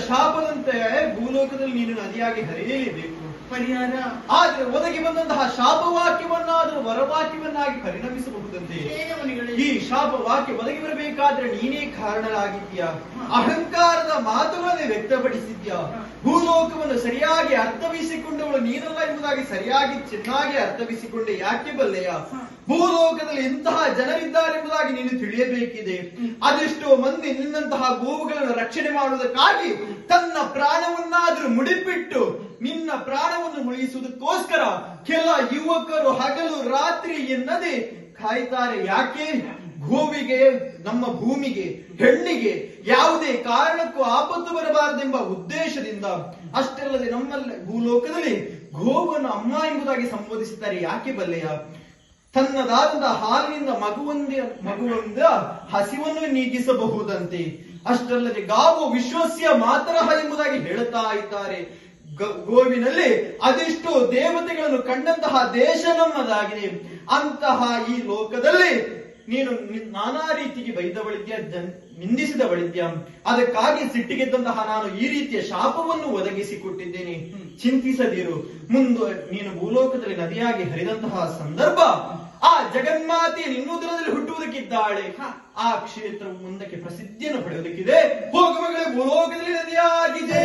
ಶಾಪದಂತೆ ಭೂಲೋಕದಲ್ಲಿ ನೀನು ನದಿಯಾಗಿ ಹರಿಯಲೇಬೇಕು. ಪರಿಹಾರ. ಆದ್ರೆ ಒದಗಿ ಬಂದಂತಹ ಶಾಪವಾಕ್ಯವನ್ನಾದರೂ ವರವಾಕ್ಯವನ್ನಾಗಿ ಪರಿಣಮಿಸಬಹುದಂತೆ. ಈ ಶಾಪವಾಕ್ಯ ಒದಗಿ ಬರಬೇಕಾದ್ರೆ ನೀನೇ ಕಾರಣರಾಗಿದ್ಯಾ ಅಹಂಕಾರದ ಮಾತುಗಳನ್ನೇ ವ್ಯಕ್ತಪಡಿಸಿದ್ಯಾ ಭೂಲೋಕವನ್ನು ಸರಿಯಾಗಿ ಅರ್ಥವಿಸಿಕೊಂಡವಳು ನೀನಲ್ಲ ಎಂಬುದಾಗಿ ಸರಿಯಾಗಿ ಚೆನ್ನಾಗಿ ಅರ್ಥವಿಸಿಕೊಂಡೆ ಯಾಕೆ ಬಲ್ಲೆಯ? ಭೂಲೋಕದಲ್ಲಿ ಇಂತಹ ಜನರಿದ್ದಾರೆ ಎಂಬುದಾಗಿ ನೀನು ತಿಳಿಯಬೇಕಿದೆ. ಅದೆಷ್ಟೋ ಮಂದಿ ನಿನ್ನಂತಹ ಗೋವುಗಳನ್ನು ರಕ್ಷಣೆ ಮಾಡುವುದಕ್ಕಾಗಿ ತನ್ನ ಪ್ರಾಣವನ್ನಾದರೂ ಮುಡಿಪಿಟ್ಟು ನಿನ್ನ ಪ್ರಾಣವನ್ನು ಮುಳುಗಿಸುವುದಕ್ಕೋಸ್ಕರ ಕೆಲ ಯುವಕರು ಹಗಲು ರಾತ್ರಿ ಎನ್ನದೆ ಕಾಯ್ತಾರೆ. ಯಾಕೆ? ಗೋವಿಗೆ, ನಮ್ಮ ಭೂಮಿಗೆ, ಹೆಣ್ಣಿಗೆ ಯಾವುದೇ ಕಾರಣಕ್ಕೂ ಆಪತ್ತು ಬರಬಾರದೆಂಬ ಉದ್ದೇಶದಿಂದ ಅಷ್ಟಲ್ಲದೆ ನಮ್ಮಲ್ಲಿ, ಭೂಲೋಕದಲ್ಲಿ ಗೋವನ್ನು ಅಮ್ಮ ಎಂಬುದಾಗಿ ಸಂಬೋಧಿಸುತ್ತಾರೆ ಯಾಕೆ ಬಲ್ಲೆಯ? ತನ್ನದಾದ ಹಾಲಿನಿಂದ ಮಗುವೊಂದ ಮಗುವೊಂದ ಹಸಿವನ್ನು ನೀಗಿಸಬಹುದಂತೆ. ಅಷ್ಟಲ್ಲದೆ ಗಾವು ವಿಶ್ವಸ್ಯ ಮಾತರಹ ಎಂಬುದಾಗಿ ಹೇಳುತ್ತಾ ಇದ್ದಾರೆ. ಗೋವಿನಲ್ಲಿ ಅದೆಷ್ಟೋ ದೇವತೆಗಳನ್ನು ಕಂಡಂತಹ ದೇಶ ನಮ್ಮದಾಗಿದೆ. ಅಂತಹ ಈ ಲೋಕದಲ್ಲಿ ನೀನು ನಾನಾ ರೀತಿಗೆ ಬೈದವಳಿದ್ಯ ನಿಂದಿಸಿದ ನಿಂದಿಸಿದವಳಿದ್ಯ? ಅದಕ್ಕಾಗಿ ಸಿಟ್ಟಿಗೆದ್ದಂತಹ ನಾನು ಈ ರೀತಿಯ ಶಾಪವನ್ನು ಒದಗಿಸಿಕೊಟ್ಟಿದ್ದೇನೆ ಚಿಂತಿಸದಿರು. ಮುಂದೆ ನೀನು ಭೂಲೋಕದಲ್ಲಿ ನದಿಯಾಗಿ ಹರಿದಂತಹ ಸಂದರ್ಭ ಆ ಜಗನ್ಮಾತೆ ನಿನ್ನೋದರದಲ್ಲಿ ಹುಟ್ಟುವುದಕ್ಕಿದ್ದಾಳೆ. ಆ ಕ್ಷೇತ್ರವು ಮುಂದಕ್ಕೆ ಪ್ರಸಿದ್ಧಿಯನ್ನು ಪಡೆಯುವುದಕ್ಕಿದೆ. ಭೂಲೋಕದಲ್ಲಿ ನದಿಯಾಗಿದೆ